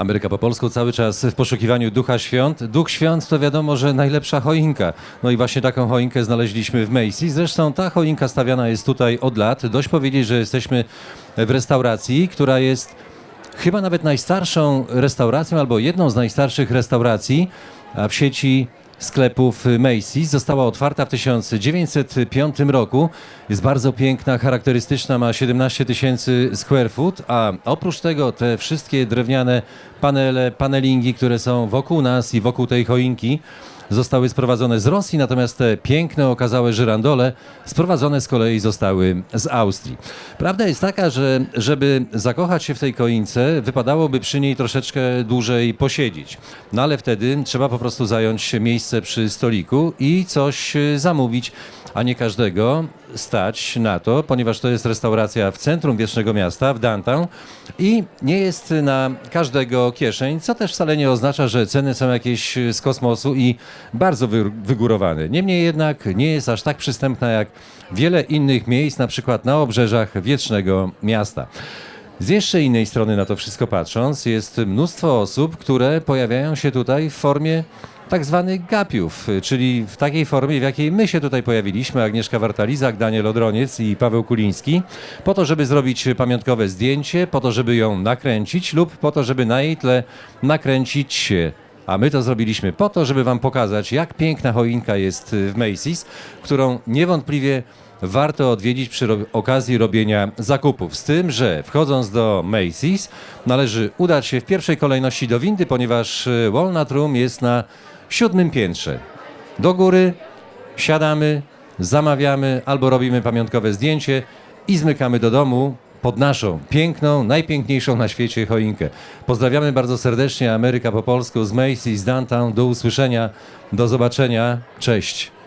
Ameryka po polsku cały czas w poszukiwaniu ducha świąt. Duch świąt to wiadomo, że najlepsza choinka. No i właśnie taką choinkę znaleźliśmy w Macy's. Zresztą ta choinka stawiana jest tutaj od lat. Dość powiedzieć, że jesteśmy w restauracji, która jest chyba nawet najstarszą restauracją albo jedną z najstarszych restauracji w sieci sklepów Macy's. Została otwarta w 1905 roku. Jest bardzo piękna, charakterystyczna, ma 17 tysięcy square foot, a oprócz tego te wszystkie drewniane panele, panelingi, które są wokół nas i wokół tej choinki, zostały sprowadzone z Rosji, natomiast te piękne, okazałe żyrandole sprowadzone z kolei zostały z Austrii. Prawda jest taka, że żeby zakochać się w tej koince, wypadałoby przy niej troszeczkę dłużej posiedzieć. No ale wtedy trzeba po prostu zająć miejsce przy stoliku i coś e, zamówić, a nie każdego stać na to, ponieważ to jest restauracja w centrum wiecznego miasta, w downtown i nie jest na każdego kieszeń, co też wcale nie oznacza, że ceny są jakieś z kosmosu i bardzo wy- wygórowane. Niemniej jednak nie jest aż tak przystępna jak wiele innych miejsc, na przykład na obrzeżach wiecznego miasta. Z jeszcze innej strony na to wszystko patrząc, jest mnóstwo osób, które pojawiają się tutaj w formie tak zwanych gapiów, czyli w takiej formie, w jakiej my się tutaj pojawiliśmy, Agnieszka Wartalizak, Daniel Odroniec i Paweł Kuliński, po to, żeby zrobić pamiątkowe zdjęcie, po to, żeby ją nakręcić lub po to, żeby na jej tle nakręcić. A my to zrobiliśmy po to, żeby Wam pokazać, jak piękna choinka jest w Macy's, którą niewątpliwie warto odwiedzić przy ro- okazji robienia zakupów. Z tym, że wchodząc do Macy's należy udać się w pierwszej kolejności do windy, ponieważ y, Walnut Room jest na siódmym piętrze. Do góry siadamy, zamawiamy albo robimy pamiątkowe zdjęcie i zmykamy do domu pod naszą piękną, najpiękniejszą na świecie choinkę. Pozdrawiamy bardzo serdecznie Ameryka po polsku z Macy's, z Downtown. Do usłyszenia, do zobaczenia. Cześć.